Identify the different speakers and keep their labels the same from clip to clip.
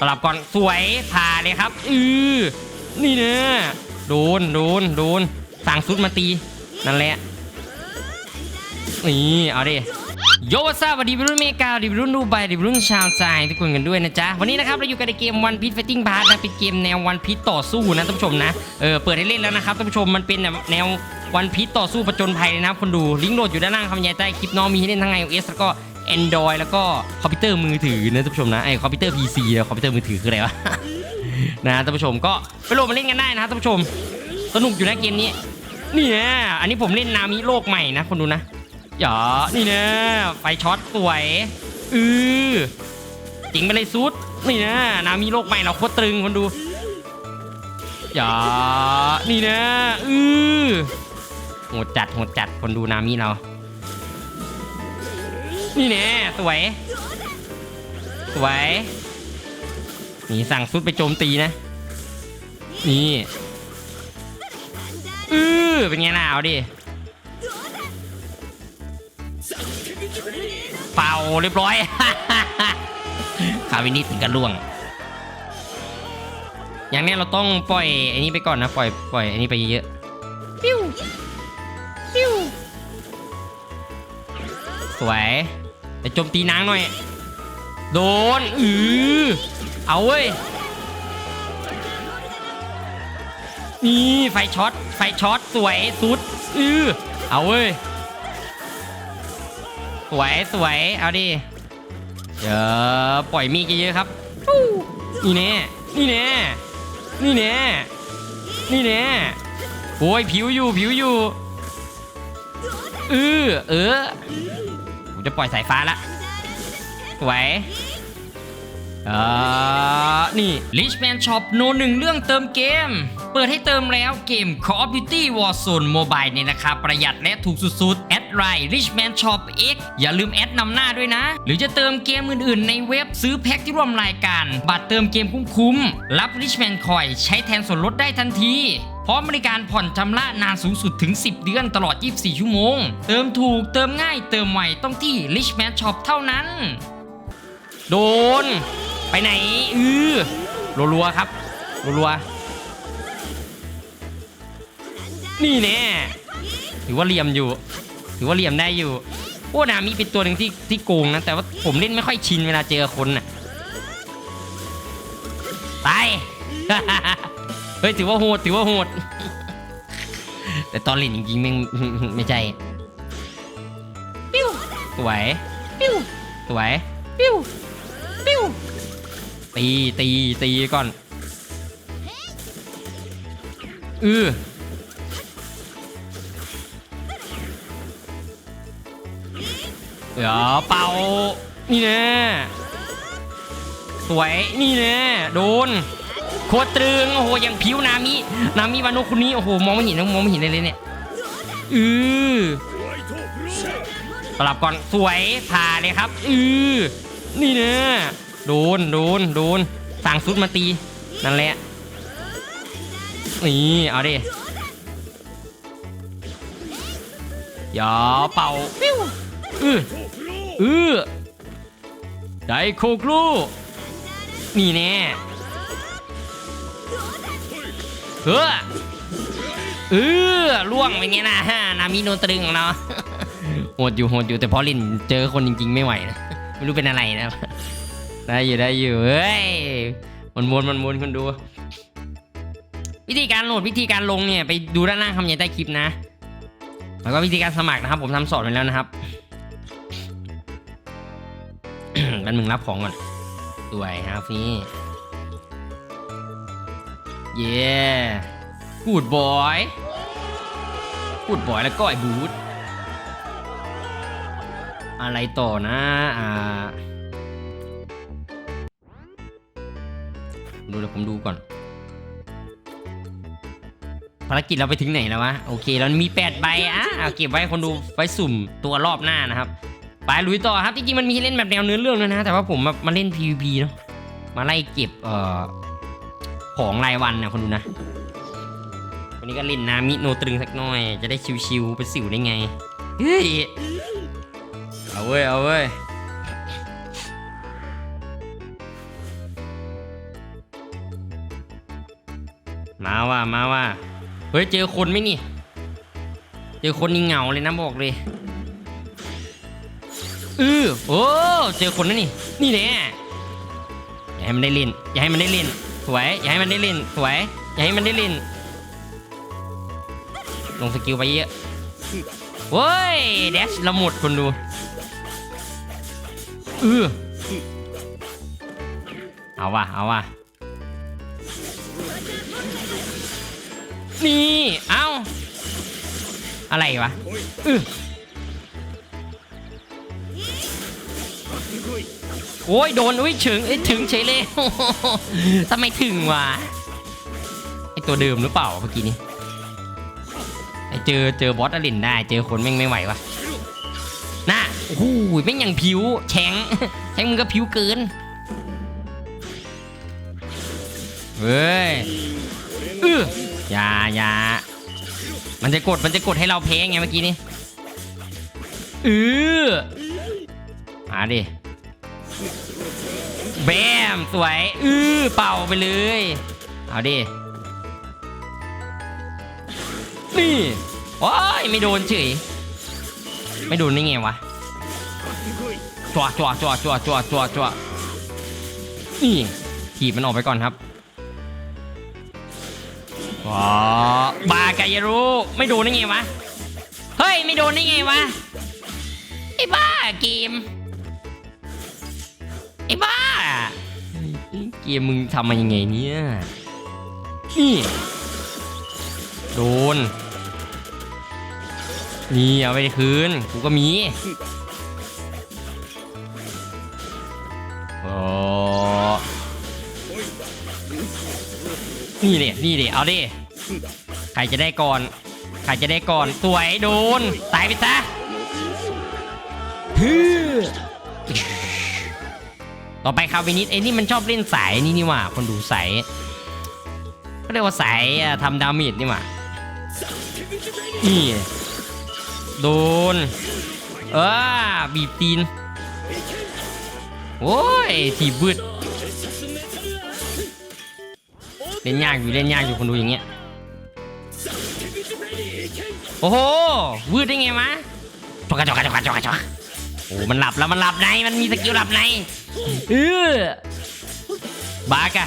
Speaker 1: สลับก่อนสวยผ่าเลยครับอือนี่เนอะโดนโดนโดนสั่งซุดมาตีนั่นแหละนี่เอาดิโยวัสวัสดีวัยรุ่นเมกาวัยรุ่นดูไบวัยรุ่นชาวใจทุกคนกันด้วยนะจ๊ะ วันนี้นะครับเราอยู่กันในเกมวันพี e ไฟติ้งพาร์ทนะเป็นเกมแนววันพี e ต่อสู้นะท่านผู้ชมนะเออเปิดให้เล่นแล้วนะครับท่านผู้ชมมันเป็นแนววันพี e ต่อสู้ประจนภัยเลยนะคนดูลิงก์โหลดอยู่ด้านล่างคำบรรยายใต้คลิปน้องมีให้เล่นทั้ง iOS แล้วก็ Android แล้วก็คอมพิวเตอร์มือถือนะท่านผู้ชมนะไอคอมพิวเตอร์ PC แล้วคอมพิวเตอร์มือถือคืออะไรวะ นะท่านผู้ชมก็ไปโหลดมาเล่นกันได้นะท่านผู้ชม สนุกอยู่นะเกมนี้นี่นะอันนี้ผมเล่นนามิโลกใหม่นะคนดูนะอย่านี่นะไฟช็อตสวยอือจริงไปเลยซุดนี่นะนามิโลกใหม่เราโคตรตรึงคนดูอย่านี่นะอือโหดจัดโหดจัดคนดูนามิเรา นี่แน่สวย สวยนี่สั่งซุดไปโจมตีนะ นี่ อือเป็นไงล่ะเอาดิ เป่าเรียบร้อยคาวินิถึงกันล่วง อย่างนี้เราต้องปล่อยไอ้นี้ไปก่อนนะ ปล่อยปล่อยไอ้นี้ไปเยอะ สวยแต่โจมตีนางหน่อย โดนอือเอาเว้ยนี่ไฟช็อตไฟช็อตสวยสุดอือเอาเว้ยสวยสวยเอาดิเดี๋ยวปล่อยมีดเยอะๆครับนี่แน่นี่แน่นี่แน่นี่แน่โอ้ยผิวอยู่ผิวอยู่เออเออ ผมจะปล่อยสายฟ้าละสวยเอ่อนี่ Richman Shop โนหนึ่งเรื่องเติมเกม เปิดให้เติมแล้วเกม Call of Duty Warzone Mobile ในราคาประหยัดและถูกสุดๆ แอดไลน์ Richman Shop X อย่าลืมแอดนำหน้าด้วยนะ หรือจะเติมเกมอื่นๆ ในเว็บซื้อแพ็คที่ร่วมรายการ บัตรเติมเกมคุ้มๆ รับ Richman Coin ใช้แทนส่วนลดได้ทันที ร้อมบริการผ่อนชำระนานสูงสุดถึง 10 เดือนตลอด 24 ชั่วโมง เติมถูกเติมง่ายเติมไวต้องที่ Richman Shop เท่านั้น โดน ไปไหน อือรัวๆครับรัวๆนี่แน่ถือว่าเหลี่ยมอยู่ ถือว่าเหลี่ยมได้อยู่โอ้นามีเป็นตัวหนึ่งที่ที่โกงนะ แต่ว่าผมเล่นไม่ค่อยชินเวลาเจอคนน่ะตาย เฮ้ยถือว่าโหดถือว่าโหด แต่ตอนเล่นจริงๆไม่งไม่ใช่ปิ้วสวยปิ้วสวยปิ้วปิ้วตีตีตีก่อนอือเดี๋ยวเป่า นี่แน่สวย นี่แน่โดน โคตรตึงโอ้โหอย่างผิวนามินามิวานุคนนี้โอ้โหมองไม่เห็นมองไม่เห็นเลยเลยเนี่ยอือสลับก่อนสวยผ่าเลยครับอือนี่เนอะโดนโดนโดนสั่งซุดมาตีนั่นแหละนี่เอาดิอย่าเป่าปิ้วอืออือไดโคกลูนี่แน่ เฮ้อเออล่วงเป็นไงนะฮะนามิโนตรึงของเราโหดอยู่โหดอยู่แต่พอลินเจอคนจริง ๆ ไม่ไหวนะไม่รู้เป็นอะไรนะได้อยู่ได้อยู่เฮ้ยมันวนมันวนคนดู วิธีการโหลดวิธีการลงเนี่ยไปดูด้านล่างคำยันใต้คลิปนะ แล้วก็วิธีการสมัครนะครับ ผมทำสอนไว้แล้วนะครับกันมึงรับของก่อนสวยฮาฟี่ เย้กูดบอยกูดบอยแล้วก็ไอ้บูทอะไรต่อนะอ่าดูเดี๋ยวผมดูก่อน ภารกิจเราไปถึงไหนแล้ววะ โอเคเรามี 8 ใบอะเอาเก็บไว้คนดูไว้สุ่มตัวรอบหน้านะครับ ไปลุยต่อครับ จริงๆ มันมีให้เล่นแบบแนวเนื้อเรื่องด้วยนะ แต่ว่าผมมามาเล่น PVP เนาะมาไล่เก็บเอ่อ ของรายวันนะคนดูนะ วันนี้ก็เล่นนามิโนตรึงสักหน่อย จะได้ชิวๆไปสิวได้ไง เฮ้ย เอาเว้ย เอาเว้ยมาว่ะมาว่ะเฮ้ย เจอคนไหมนี่ เจอคนนี่เหงาเลยนะบอกเลยเออโอ้ เจอคนนะนี่ นี่แน่อย่าให้มันได้เล่น อย่าให้มันได้เล่น วยอย่าให้มันได้ล่นสวยอย่าให้มันได้ล่นลงสกิลไปเยอะเว้ยเดชละหมดคนดูเออเอาว่ะเอาว่ะนี่ เอาอะไรวะเออ โอ้ยโดนอุ้ยถึงเอ้ถึงเฉยเลยทำไมถึงวะไอตัวเดิมหรือเปล่าเมื่อกี้นี้ไอเจอเจอบอสอลินได้ เจอคนแม่งไม่ไหววะน่ะโอ้โหแม่งอย่างผิวแข็งแข็งมึงก็ผิวเกินเฮ้ยเอออย่าอย่ามันจะกดมันจะกดให้เราแพ้ไงเมื่อกี้นี้เออมาดิ แบมสวย อือเป่าไปเลย เอาดิ นี่โอ้ยไม่โดนเฉย ไม่โดนได้ไงวะจั่วจั่วจั่วจั่วจั่วจั่วจั่วนี่ถีบมันออกไปก่อนครับว้าบากายารุไม่โดนได้ไงวะ เฮ้ย ไม่โดนได้ไงวะ ไอ้บ้าเกม ไอ้บ้าเกมมึงทำมายังไงเนี่ยนี่โดนนี่เอาไปคืนกูก็มีโอ้นี่เด็นี่เด็เอาดิใครจะได้ก่อนใครจะได้ก่อนสวยโดนตายไปซะฮึ ต่อไปคาวินิสไอ้นี่มันชอบเล่นสายนี่นี่หว่าคนดูสายก็เรียกว่าสายทำดาเมจนี่หว่านี่โดน เออบีบตีน โอ้ยทีบบืดเล่นยากอยู่เล่นยากอยู่คนดูอย่างเงี้ยโอ้โหวืดได้ไงมะจกกระจกกระจกกระจกกระจกโอ้มันหลับแล้วมันหลับในมันมีสกิลหลับใน เออบากะ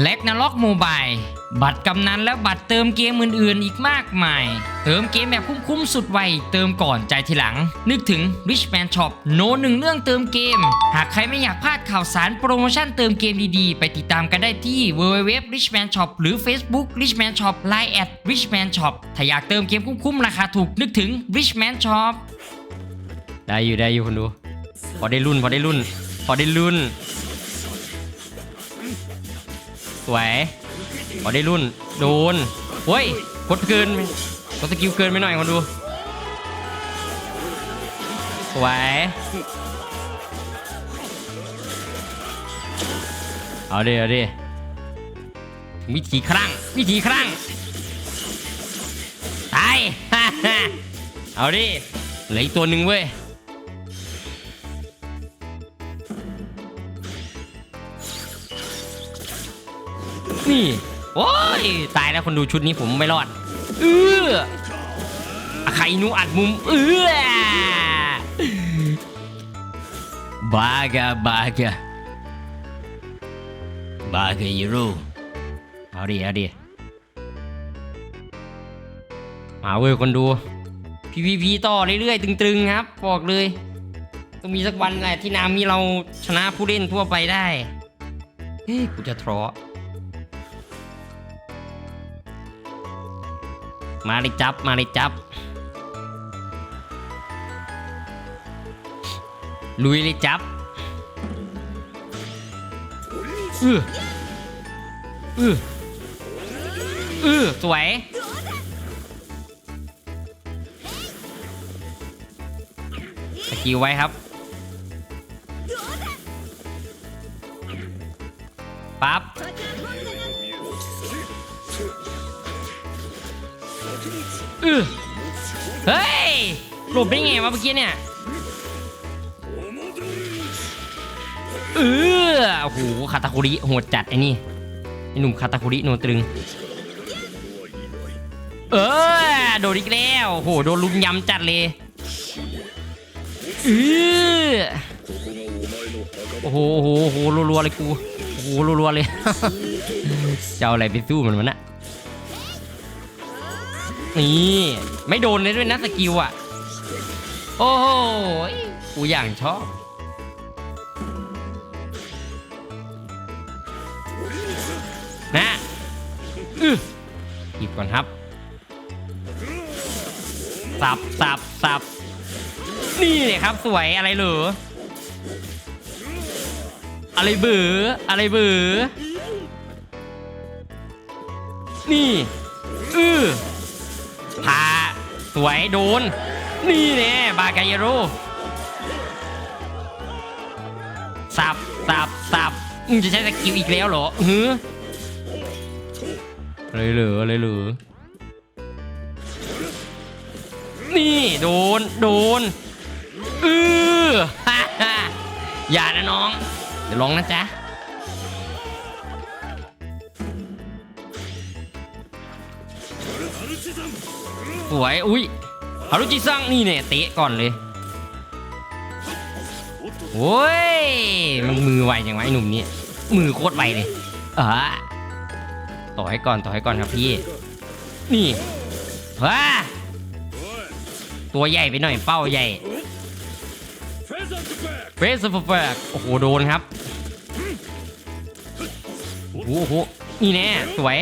Speaker 2: เล็กนาล็อกโมบายบัตรกำนันและบัตรเติมเกมอื่นๆ อีกมากมาย เติมเกมแบบคุ้มๆสุดไว เติมก่อนใจทีหลัง นึกถึง Richman Shop โนหนึ่งเรื่องเติมเกม หากใครไม่อยากพลาดข่าวสารโปรโมชั่นเติมเกมดีๆ ไปติดตามกันได้ที่ www richman shop หรือ Facebook richman shop line at richman shop ถ้าอยากเติมเกมคุ้มๆราคาถูกนึกถึง richman shop
Speaker 1: ได้อยู่ได้อยู่คนดู พอได้รุ่นพอได้รุ่น พอได้รุ่น สวยพอได้รุ่นโดนเฮ้ยกดเกินกดสกิลเกินไปหน่อยคนดู สวยเอาดิเอาดิวิธีครั้งวิธีครั้งตายเอาดิเหลืออีกตัวหนึ่งเว้ย นี่โอ้ยตายแล้วคนดูชุดนี้ผมไม่รอด เออใครนูอัดมุม เออบากาบากาบากายูโรเอาดิเอาดิมาเว้ยคนดูพีพีพีต่อเรื่อยๆตึงๆครับ บอกเลยต้องมีสักวันแหละที่นามีเราชนะผู้เล่นทั่วไปได้ เฮ้ยกูจะท้อ มาเลยจับ มาเลยจับ ลุยเลยจับเออเอออือสวยสกิลไว้ครับปั๊บ อือเฮ้ยหลบได้ไงวะเมื่อกี้เนี่ยเออโอ้โหคาตาคุริโหดจัดไอ้นี่ไอ้หนุ่มคาตาคุริโนตรึง เออโดนอีกแล้วโหโดนลุมยำจัดเลยเออโอ้โหโอ้โหโอ้โหรัวๆเลยกูโอ้โหรัวๆเลยจะเอาอะไรไปสู้มันวะน่ะ นี่ไม่โดนเลยด้วยนะสกิลอะ โอ้โหกูอย่างชอบ นะอือหยิบก่อนครับ สับสับสับนี่เลยครับสวยอะไรหรืออะไรเบืออะไรเบือนี่ อือ พาสวยโดน นี่แน่บากายโรสับสับสับมึงจะใช้สกิลอีกแล้วเหรอหืออะไรเหรออะไรเหรอนี่โดน โดนอือฮ่าฮ่าอย่านะน้อง เดี๋ยวลองนะจ๊ะ สวย อุ้ยฮารุจิซังนี่เนี่ยเตะก่อนเลยโอ้ย มันมือไวจังวะไอ้หนุ่มนี่มือโคตรไวเลยเออต่อให้ก่อนต่อให้ก่อนครับพี่ นี่ว้าตัวใหญ่ไปหน่อยเป้าใหญ่เฟสเฟกโอ้โห โดนครับ โอ้โห นี่แน่สวย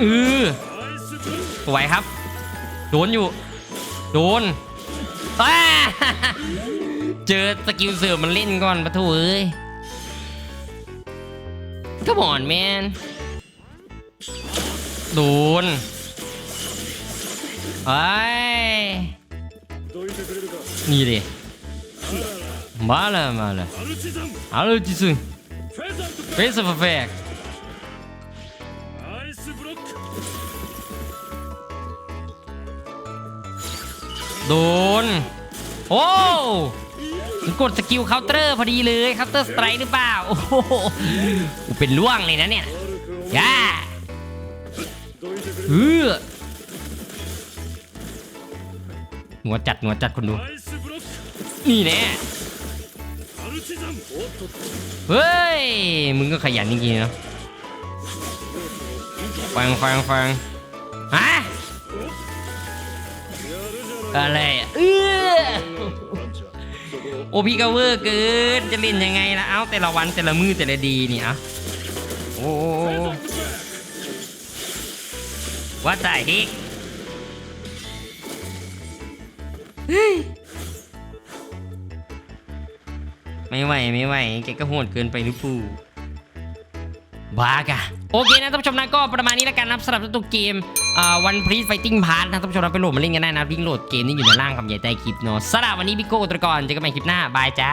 Speaker 1: เออสวยครับ โดนอยู่ โดนอ้าเจอสกิลเสริมมันเล่นก่อนปะทูเอ้ย Come on man โดนไอ้ยนี่ดิมาเลยมาเลยอารุจิซึงเฟสอฟแฟก โดน โอ้กดสกิลเคาน์เตอร์พอดีเลยเคาน์เตอร์สไตร์หรือเปล่า โอ้โหเป็นล่วงเลยนะเนี่ยย่าเออหัวจัดหัวจัดคนดู นี่แน่เฮ้ย มึงก็ขยันจริงๆเนาะฟังฟังฟังฮะ อะไรอะเออโอพี่ก็เวอร์เกินจะเล่นยังไงล่ะเอ้าแต่ละวันแต่ละมือแต่ละดีนี่เอะโอ้ว่าใจฮิกเฮ้ยไม่ไหวไม่ไหวแกก็โหดเกินไปหรือเปล่าบ้ากะ โอเคนะท่านผู้ชมนะก็ประมาณนี้แล้วกันนับสำหรับตัวเกมวันพรีสไฟติ้งพาร์ทนะท่านผู้ชมนะไปโหลดมาเล่นกันได้นะวิ่งโหลดเกมนี้อยู่ในล่างคำใหญ่ใต้คลิปเนาะสำหรับวันนี้พี่โก้ตะกอนเจอกันใหม่คลิปหน้าบายจ้า